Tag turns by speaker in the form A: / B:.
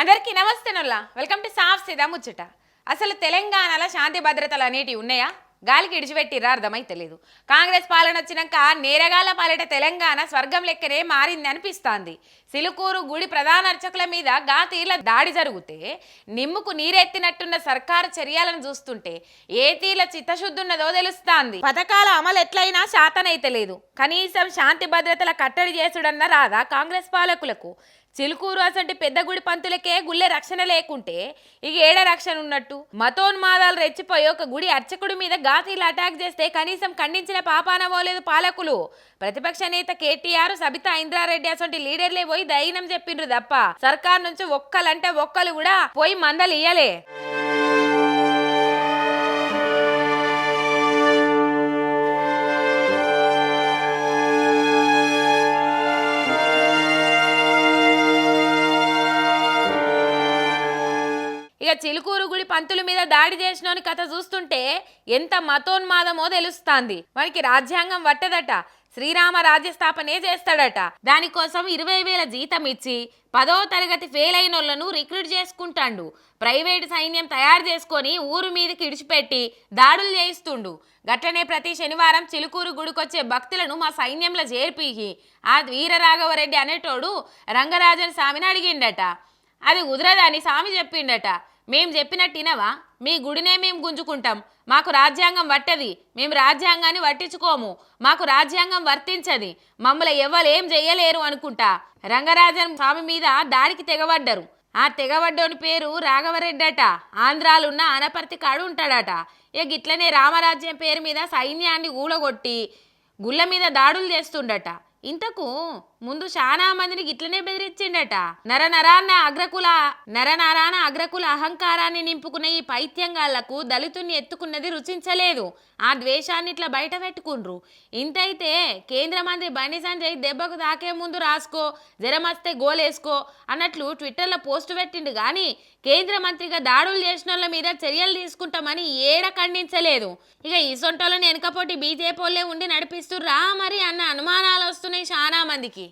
A: అందరికీ నమస్తే నొల్లా. Welcome to సాఫ్ సిదా ముచ్చట. అసలు తెలంగాణలో శాంతి భద్రతలు అనేటివి ఉన్నాయా? గాలికి ఇడిచిపెట్టిరా అర్థమై తెలియదు కాంగ్రెస్ పాలన వచ్చినాక నేరగాల పాలిట తెలంగాణ స్వర్గం లెక్కనే మారింది అనిపిస్తాంది. సిలుకూరు గుడి ప్రధాన అర్చకుల మీద గా తీర్ల దాడి జరిగితే నిమ్ముకు నీరెత్తినట్టున్న సర్కారు చర్యలను చూస్తుంటే ఏ తీర్ల చిత్తశుద్ధి ఉన్నదో తెలుస్తాంది. పథకాల అమలు ఎట్లయినా శాతనైతే లేదు. కనీసం శాంతి భద్రతల కట్టడి చేసుడన్న రాదా కాంగ్రెస్ పాలకులకు చిలుకూరు అసంటి పెద్ద గుడి పంతులకే గుళ్ళె రక్షణ లేకుంటే ఇక ఏడ రక్షణ ఉన్నట్టు? మతోన్మాదాలు రెచ్చిపోయి ఒక గుడి అర్చకుడి మీద ఘాతీలు అటాక్ చేస్తే కనీసం ఖండించిన పాపాన పాలకులు? ప్రతిపక్ష నేత కేటీఆర్ సబితా ఇంద్రారెడ్డి అసంటి లీడర్లే పోయి దైనం చెప్పిండ్రు తప్ప సర్కార్ నుంచి ఒక్కలంటే ఒక్కలు కూడా పోయి మందలు ఇయ్యలే ఇక చిలుకూరు గుడి పంతుల మీద దాడి చేసినోని కథ చూస్తుంటే ఎంత మతోన్మాదమో తెలుస్తాంది. వానికి రాజ్యాంగం పట్టదట శ్రీరామ రాజ్యస్థాపనే చేస్తాడట. దానికోసం ఇరవై వేల జీతం ఇచ్చి పదో తరగతి ఫెయిల్ అయిన వాళ్ళను రిక్రూట్ చేసుకుంటాండు. ప్రైవేట్ సైన్యం తయారు చేసుకొని ఊరు మీదకి ఇడిచిపెట్టి దాడులు చేయిస్తుండు. గట్లనే ప్రతి శనివారం చిలుకూరు గుడికొచ్చే భక్తులను మా సైన్యంలో చేర్పిగి ఆ వీరరాఘవరెడ్డి అనేటోడు రంగరాజన్ స్వామిని అడిగిండట. అది కుదరదని స్వామి చెప్పిండట. మేం చెప్పినట్టు వినవా మీ గుడినే మేము గుంజుకుంటాం. మాకు రాజ్యాంగం పట్టది. మేము రాజ్యాంగాన్ని పట్టించుకోము. మాకు రాజ్యాంగం వర్తించది. మమ్మల్ని ఎవ్వలేం చెయ్యలేరు అనుకుంటా. రంగరాజన్ స్వామి మీద దాడికి తెగబడ్డరు. ఆ తెగబడ్డోని పేరు రాఘవరెడ్డట. ఆంధ్రాలున్న అనపర్తి కాడు ఉంటాడట. ఇక గిట్లనే రామరాజ్యం పేరు మీద సైన్యాన్ని ఊడగొట్టి గుళ్ళ మీద దాడులు చేస్తుండట. ఇంతకు ముందు చాలా మందిని గిట్లనే బెదిరించిండట. నరనరాన్న అగ్రకుల నరనరాన అగ్రకుల అహంకారాన్ని నింపుకున్న ఈ పైత్యంగాళ్ళకు దళితుణ్ణి ఎత్తుకున్నది రుచించలేదు. ఆ ద్వేషాన్ని ఇట్లా బయట పెట్టుకుండ్రు. ఇంతైతే కేంద్ర మంత్రి బండి సంజయ్ దెబ్బకు తాకే ముందు రాసుకో జరమస్తే గోలేసుకో అన్నట్లు ట్విట్టర్లో పోస్టు పెట్టిండు కానీ కేంద్ర మంత్రిగా దాడులు చేసిన వాళ్ళ మీద చర్యలు తీసుకుంటామని ఏడ ఖండించలేదు. ఇక ఈ సొంటోళ్ళని వెనకపోటి బీజేపీ వాళ్ళే ఉండి నడిపిస్తుర్రా మరి అన్న అనుమానాలు వస్తున్నాయి. చాలా మందికి.